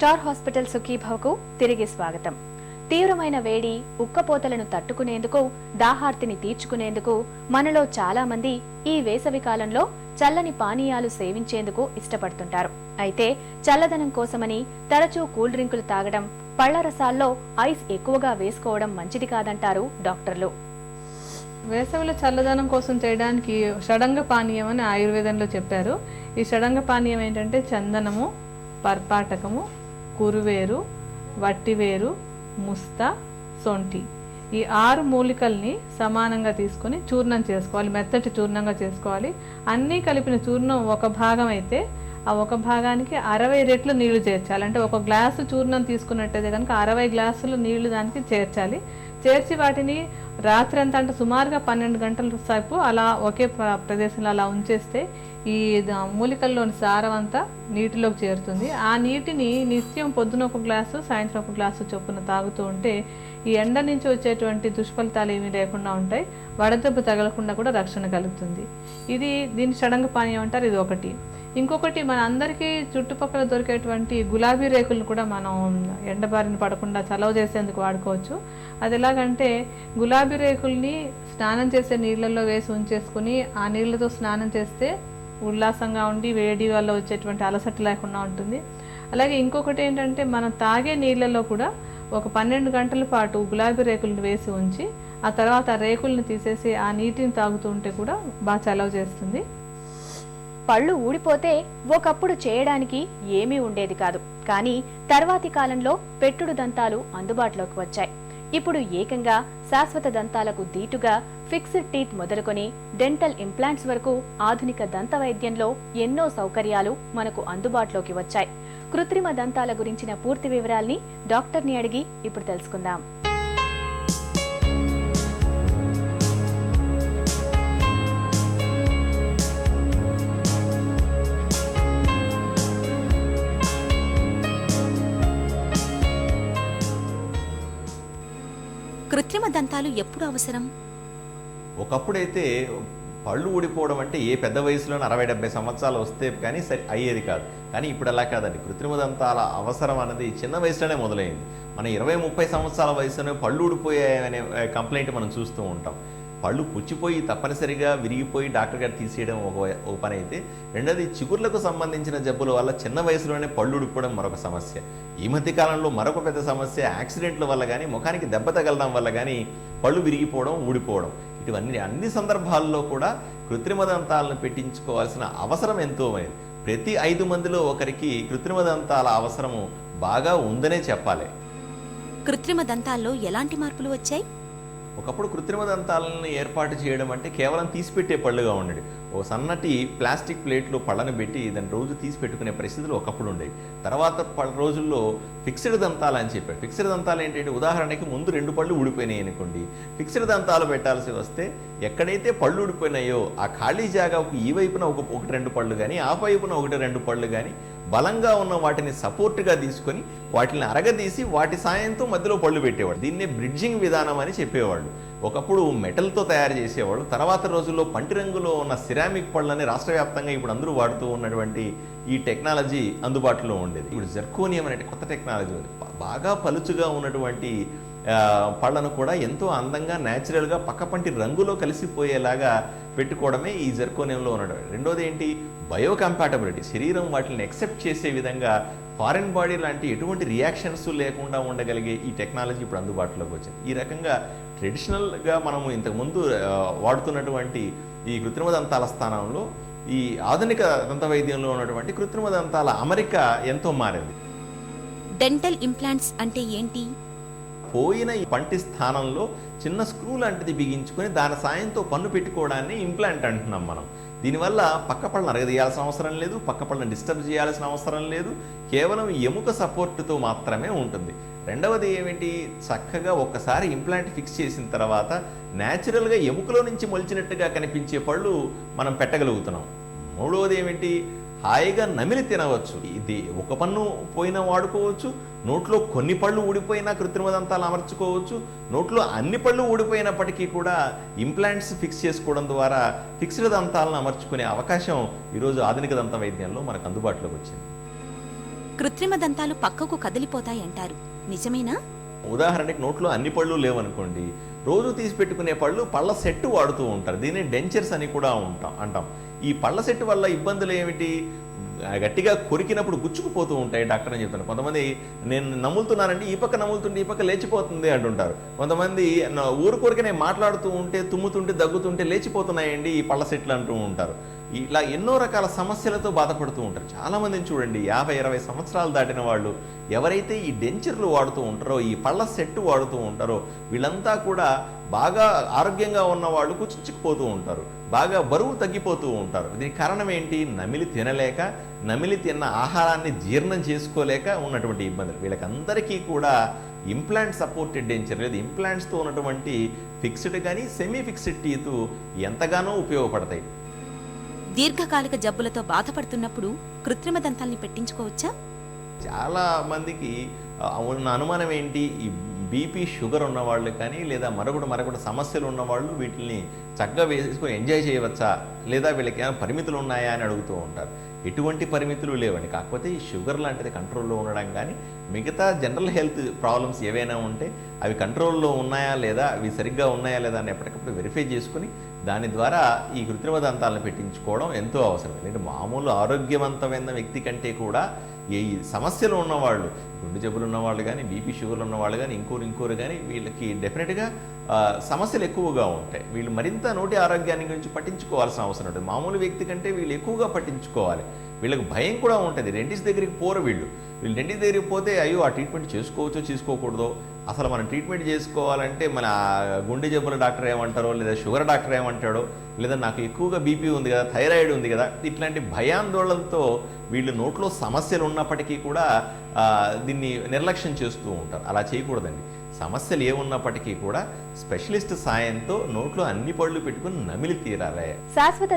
Star hospital సుఖీభవకు తిరిగి స్వాగతం. తీవ్రమైన వేడి ఉక్కపోతలను తట్టుకునేందుకు దాహార్తిని తీర్చుకునేందుకు మనలో చాలా మంది ఈ వేసవి కాలంలో చల్లని పానీయాలు సేవించేందుకు ఇష్టపడుతుంటారు. అయితే చల్లదనం కోసమని తరచూ కూల్ డ్రింకులు తాగడం పళ్ళ రసాల్లో ఐస్ ఎక్కువగా వేసుకోవడం మంచిది కాదంటారు డాక్టర్లు. వేసవిలో చల్లదనం కోసం చేయడానికి షడంగ పానీయం అని ఆయుర్వేదంలో చెప్పారు. ఈ షడంగ పానీయం ఏంటంటే చందనము పర్పాటకము కురువేరు వట్టివేరు ముస్త సొంటి. ఈ ఆరు మూలికల్ని సమానంగా తీసుకొని చూర్ణం చేసుకోవాలి మెత్తటి చూర్ణంగా చేసుకోవాలి. అన్నీ కలిపిన చూర్ణం ఒక భాగం అయితే ఆ ఒక భాగానికి అరవై రెట్లు నీళ్ళు చేర్చాలి. అంటే ఒక గ్లాసు చూర్ణం తీసుకున్నట్టయితే కనుక అరవై గ్లాసులు నీళ్ళు దానికి చేర్చాలి. చేర్చి వాటిని రాత్రి అంతా అంటే సుమారుగా పన్నెండు గంటల సేపు అలా ఒకే ప్రదేశంలో అలా ఉంచేస్తే ఈ మూలికల్లోని సారం అంతా నీటిలోకి చేరుతుంది. ఆ నీటిని నిత్యం పొద్దున ఒక గ్లాసు సాయంత్రం ఒక గ్లాసు చొప్పున తాగుతూ ఉంటే ఈ ఎండ నుంచి వచ్చేటువంటి దుష్ఫలితాలు ఏమీ లేకుండా ఉంటాయి. వడదెబ్బ తగలకుండా కూడా రక్షణ కలుగుతుంది. ఇది దీని షడంగ పానీయం అంటారు ఇది ఒకటి. ఇంకొకటి మన అందరికీ చుట్టుపక్కల దొరికేటువంటి గులాబీ రేకులను కూడా మనం ఎండబారిన పడకుండా చలవ చేసేందుకు వాడుకోవచ్చు. అది ఎలాగంటే గులాబీ రేకుల్ని స్నానం చేసే నీళ్ళల్లో వేసి ఉంచేసుకుని ఆ నీళ్ళతో స్నానం చేస్తే ఉల్లాసంగా ఉండి వేడి వల్ల వచ్చేటువంటి అలసట లేకుండా ఉంటుంది. అలాగే ఇంకొకటి ఏంటంటే మనం తాగే నీళ్ళల్లో కూడా ఒక పన్నెండు గంటల పాటు గులాబీ రేకులను వేసి ఉంచి ఆ తర్వాత ఆ రేకుల్ని తీసేసి ఆ నీటిని తాగుతూ ఉంటే కూడా బాగా చలవ చేస్తుంది. పళ్ళు ఊడిపోతే ఒకప్పుడు చేయడానికి ఏమీ ఉండేది కాదు. కానీ తర్వాతి కాలంలో పెట్టుడు దంతాలు అందుబాటులోకి వచ్చాయి. ఇప్పుడు ఏకంగా శాశ్వత దంతాలకు దీటుగా ఫిక్స్డ్ టీత్ మొదలుకొని డెంటల్ ఇంప్లాంట్స్ వరకు ఆధునిక దంత వైద్యంలో ఎన్నో సౌకర్యాలు మనకు అందుబాటులోకి వచ్చాయి. కృత్రిమ దంతాల గురించిన పూర్తి వివరాల్ని డాక్టర్ని అడిగి ఇప్పుడు తెలుసుకుందాం. కృత్రిమ దంతాలు ఎప్పుడు అవసరం? ఒకప్పుడైతే పళ్ళు ఊడిపోవడం అంటే ఏ పెద్ద వయసులోనే అరవై డెబ్బై సంవత్సరాలు వస్తే కానీ సరి అయ్యేది కాదు. కానీ ఇప్పుడు అలా కాదండి. కృత్రిమ దంతాల అవసరం అనేది చిన్న వయసులోనే మొదలైంది. మన ఇరవై ముప్పై సంవత్సరాల వయసులోనే పళ్ళు ఊడిపోయాయనే కంప్లైంట్ మనం చూస్తూ ఉంటాం. పళ్ళు పుచ్చిపోయి తప్పనిసరిగా విరిగిపోయి డాక్టర్ గారు తీసేయడం ఒక ఒక పని అయితే. రెండోది చిగుర్లకు సంబంధించిన జబ్బుల వల్ల చిన్న వయసులోనే పళ్ళు ఊడిపోవడం మరొక సమస్య. ఈ మధ్య కాలంలో మరొక పెద్ద సమస్య యాక్సిడెంట్ల వల్ల కానీ ముఖానికి దెబ్బ తగలడం వల్ల కానీ పళ్ళు విరిగిపోవడం ఊడిపోవడం. ఇటువన్నీ అన్ని సందర్భాల్లో కూడా కృత్రిమ దంతాలను పెట్టించుకోవాల్సిన అవసరం ఎంతో ఉంది ప్రతి ఐదు మందిలో ఒకరికి కృత్రిమ దంతాల అవసరము బాగా ఉందనే చెప్పాలి. కృత్రిమ దంతాల్లో ఎలాంటి మార్పులు వచ్చాయి? ఒకప్పుడు కృత్రిమ దంతాలను ఏర్పాటు చేయడం అంటే కేవలం తీసిపెట్టే పళ్ళుగా ఉండేది ఓ సన్నటి ప్లాస్టిక్ ప్లేట్లో పళ్ళను పెట్టి దాన్ని రోజు తీసి పెట్టుకునే పరిస్థితులు ఒకప్పుడు ఉండేవి. తర్వాత ప- రోజుల్లో ఫిక్స్డ్ దంతాలు అని చెప్పారు. ఫిక్స్డ్ దంతాలు ఏంటంటే ఉదాహరణకి ముందు రెండు పళ్ళు ఊడిపోయినాయి అనుకోండి. ఫిక్స్డ్ దంతాలు పెట్టాల్సి వస్తే ఎక్కడైతే పళ్ళు ఊడిపోయినాయో ఆ ఖాళీ జాగాకు ఈ వైపున ఒక ఒకటి రెండు పళ్ళు కానీ ఆ వైపున ఒకటి రెండు పళ్ళు కానీ బలంగా ఉన్న వాటిని సపోర్ట్గా తీసుకొని వాటిని అరగదీసి వాటి సాయంతో మధ్యలో పళ్ళు పెట్టేవాడు. దీన్నే బ్రిడ్జింగ్ విధానం అని చెప్పేవాళ్ళు. ఒకప్పుడు మెటల్తో తయారు చేసేవాళ్ళు. తర్వాత రోజుల్లో పంటి రంగులో ఉన్న సిరామిక్ పళ్ళని రాష్ట్ర వ్యాప్తంగా ఇప్పుడు అందరూ వాడుతూ ఉన్నటువంటి ఈ టెక్నాలజీ అందుబాటులో ఉండేది. ఇప్పుడు జెర్కోనియం అనే కొత్త టెక్నాలజీ ఉంది. బాగా పలుచుగా ఉన్నటువంటి పళ్ళను కూడా ఎంతో అందంగా న్యాచురల్గా పక్కపంటి రంగులో కలిసిపోయేలాగా పెట్టుకోవడమే ఈ జెర్కోనియంలో ఉన్నటువంటి. రెండోది ఏంటి? బయోకంపాటబిలిటీ. శరీరం వాటిని ఎక్సెప్ట్ చేసే విధంగా ఫారిన్ బాడీ లాంటి ఎటువంటి రియాక్షన్స్ లేకుండా ఉండగలిగే ఈ టెక్నాలజీ ఇప్పుడు అందుబాటులోకి వచ్చింది. ఈ రకంగా ట్రెడిషనల్గా మనము ఇంతకుముందు వాడుతున్నటువంటి ఈ కృత్రిమ దంతాల స్థానంలో ఈ ఆధునిక దంత వైద్యంలో ఉన్నటువంటి కృత్రిమ దంతాల అమరిక ఎంతో మారింది. డెంటల్ ఇంప్లాంట్స్ అంటే ఏంటి? పోయిన ఈ పంటి స్థానంలో చిన్న స్క్రూ లాంటిది బిగించుకొని దాని సాయంతో పన్ను పెట్టుకోవడాన్ని ఇంప్లాంట్ అంటున్నాం మనం. దీనివల్ల పక్క పళ్ళను అరగదీయాల్సిన అవసరం లేదు పక్క పళ్ళను డిస్టర్బ్ చేయాల్సిన అవసరం లేదు కేవలం ఎముక సపోర్టుతో మాత్రమే ఉంటుంది. రెండవది ఏమిటి? చక్కగా ఒక్కసారి ఇంప్లాంట్ ఫిక్స్ చేసిన తర్వాత న్యాచురల్గా ఎముకలో నుంచి మొలిచినట్టుగా కనిపించే పళ్ళు మనం పెట్టగలుగుతున్నాం. మూడవది ఏమిటి? హాయిగా నమిలి తినవచ్చు. ఇది ఒక పన్ను పోయినా వాడుకోవచ్చు. నోట్లో కొన్ని పళ్ళు ఊడిపోయినా కృత్రిమ దంతాలు అమర్చుకోవచ్చు నోట్లో అన్ని పళ్ళు ఊడిపోయినప్పటికీ కూడా ఇంప్లాంట్స్ ఫిక్స్ చేసుకోవడం ద్వారా ఫిక్స్డ్ దంతాలను అమర్చుకునే అవకాశం ఈరోజు ఆధునిక దంత వైద్యంలో మనకు అందుబాటులోకి వచ్చింది. కృత్రిమ దంతాలు పక్కకు కదిలిపోతాయంటారు. నిజమేనా? ఉదాహరణకి నోట్లో అన్ని పళ్ళు లేవనుకోండి. రోజు తీసి పెట్టుకునే పళ్ళు పళ్ళ సెట్టు వాడుతూ ఉంటారు. దీన్ని డెంచర్స్ అని కూడా ఉంటాం అంటాం. ఈ పళ్ళ సెట్టు వల్ల ఇబ్బందులు ఏమిటి? గట్టిగా కొరికినప్పుడు గుచ్చుకుపోతూ ఉంటాయి డాక్టర్ అని చెప్తాను కొంతమంది నేను నములుతున్నానండి ఈ పక్క నములుతుంటే ఈ పక్క లేచిపోతుంది అంటుంటారు. కొంతమంది నా ఊరు కొరికనే మాట్లాడుతూ ఉంటే తుమ్ముతుంటే దగ్గుతుంటే లేచిపోతున్నాయండి ఈ పళ్ళ సెట్లు అంటూ ఉంటారు. ఇలా ఎన్నో రకాల సమస్యలతో బాధపడుతూ ఉంటారు. చాలామందిని చూడండి యాభై ఇరవై సంవత్సరాలు దాటిన వాళ్ళు ఎవరైతే ఈ డెంచర్లు వాడుతూ ఉంటారో ఈ పళ్ళ సెట్ వాడుతూ ఉంటారో వీళ్ళంతా కూడా బాగా ఆరోగ్యంగా ఉన్న వాళ్ళు కుచించుకుపోతూ ఉంటారు. బాగా బరువు తగ్గిపోతూ ఉంటారు. దీనికి కారణం ఏంటి? నమిలి తినలేక నమిలి తిన్న ఆహారాన్ని జీర్ణం చేసుకోలేక ఉన్నటువంటి ఇబ్బందులు. వీళ్ళకందరికీ కూడా ఇంప్లాంట్ సపోర్టెడ్ డెంచర్ లేదు. ఇంప్లాంట్స్తో ఉన్నటువంటి ఫిక్స్డ్ కానీ సెమీ ఫిక్స్డ్ టీత్ ఎంతగానో ఉపయోగపడతాయి. దీర్ఘకాలిక జబ్బులతో బాధపడుతున్నప్పుడు కృత్రిమ దంతాల్ని పెట్టించుకోవచ్చా? చాలా మందికి ఉన్న అనుమానం ఏంటి? ఈ బీపీ షుగర్ ఉన్నవాళ్ళు కానీ లేదా మరొకటి మరొకటి సమస్యలు ఉన్నవాళ్ళు వీటిని చక్కగా వేసుకొని ఎంజాయ్ చేయవచ్చా? లేదా వీళ్ళకి ఏమైనా పరిమితులు ఉన్నాయా అని అడుగుతూ ఉంటారు. ఎటువంటి పరిమితులు లేవండి. కాకపోతే ఈ షుగర్ లాంటిది కంట్రోల్లో ఉండడం కానీ మిగతా జనరల్ హెల్త్ ప్రాబ్లమ్స్ ఏవైనా ఉంటే అవి కంట్రోల్లో ఉన్నాయా లేదా అవి సరిగ్గా ఉన్నాయా లేదా అని ఎప్పటికప్పుడు వెరిఫై చేసుకుని దాని ద్వారా ఈ కృత్రిమ దంతాలను పెట్టించుకోవడం ఎంతో అవసరం. ఎందుకంటే మామూలు ఆరోగ్యవంతమైన వ్యక్తి కంటే కూడా ఈ సమస్యలు ఉన్నవాళ్ళు గుండె జబ్బులు ఉన్నవాళ్ళు కానీ బీపీ షుగర్లు ఉన్నవాళ్ళు కానీ ఇంకోరు ఇంకోరు కానీ వీళ్ళకి డెఫినెట్గా సమస్యలు ఎక్కువగా ఉంటాయి. వీళ్ళు మరింత నోటి ఆరోగ్యాన్ని గురించి పట్టించుకోవాల్సిన అవసరం ఉంటుంది. మామూలు వ్యక్తి కంటే వీళ్ళు ఎక్కువగా పట్టించుకోవాలి. వీళ్ళకి భయం కూడా ఉంటుంది. డెంటిస్ట్ దగ్గరికి పోరు వీళ్ళు. వీళ్ళు డెంటిస్ట్ దగ్గరికి పోతే అయ్యో ఆ ట్రీట్మెంట్ చేసుకోవచ్చో చేసుకోకూడదో? అసలు మనం ట్రీట్మెంట్ చేసుకోవాలంటే మన గుండె జబ్బుల డాక్టర్ ఏమంటారో లేదా షుగర్ డాక్టర్ ఏమంటాడో లేదా నాకు ఎక్కువగా బీపీ ఉంది కదా థైరాయిడ్ ఉంది కదా ఇట్లాంటి భయాందోళనతో వీళ్ళు నోట్లో సమస్యలు ఉన్నప్పటికీ కూడా దీన్ని నిర్లక్ష్యం చేస్తూ ఉంటారు. అలా చేయకూడదండి. సమస్యలు ఏమున్నప్పటికీ కూడా స్పెషలిస్ట్ సాయంతో నోట్లో అన్ని పళ్ళు పెట్టుకుని నమిలి తీరాలే. శాశ్వత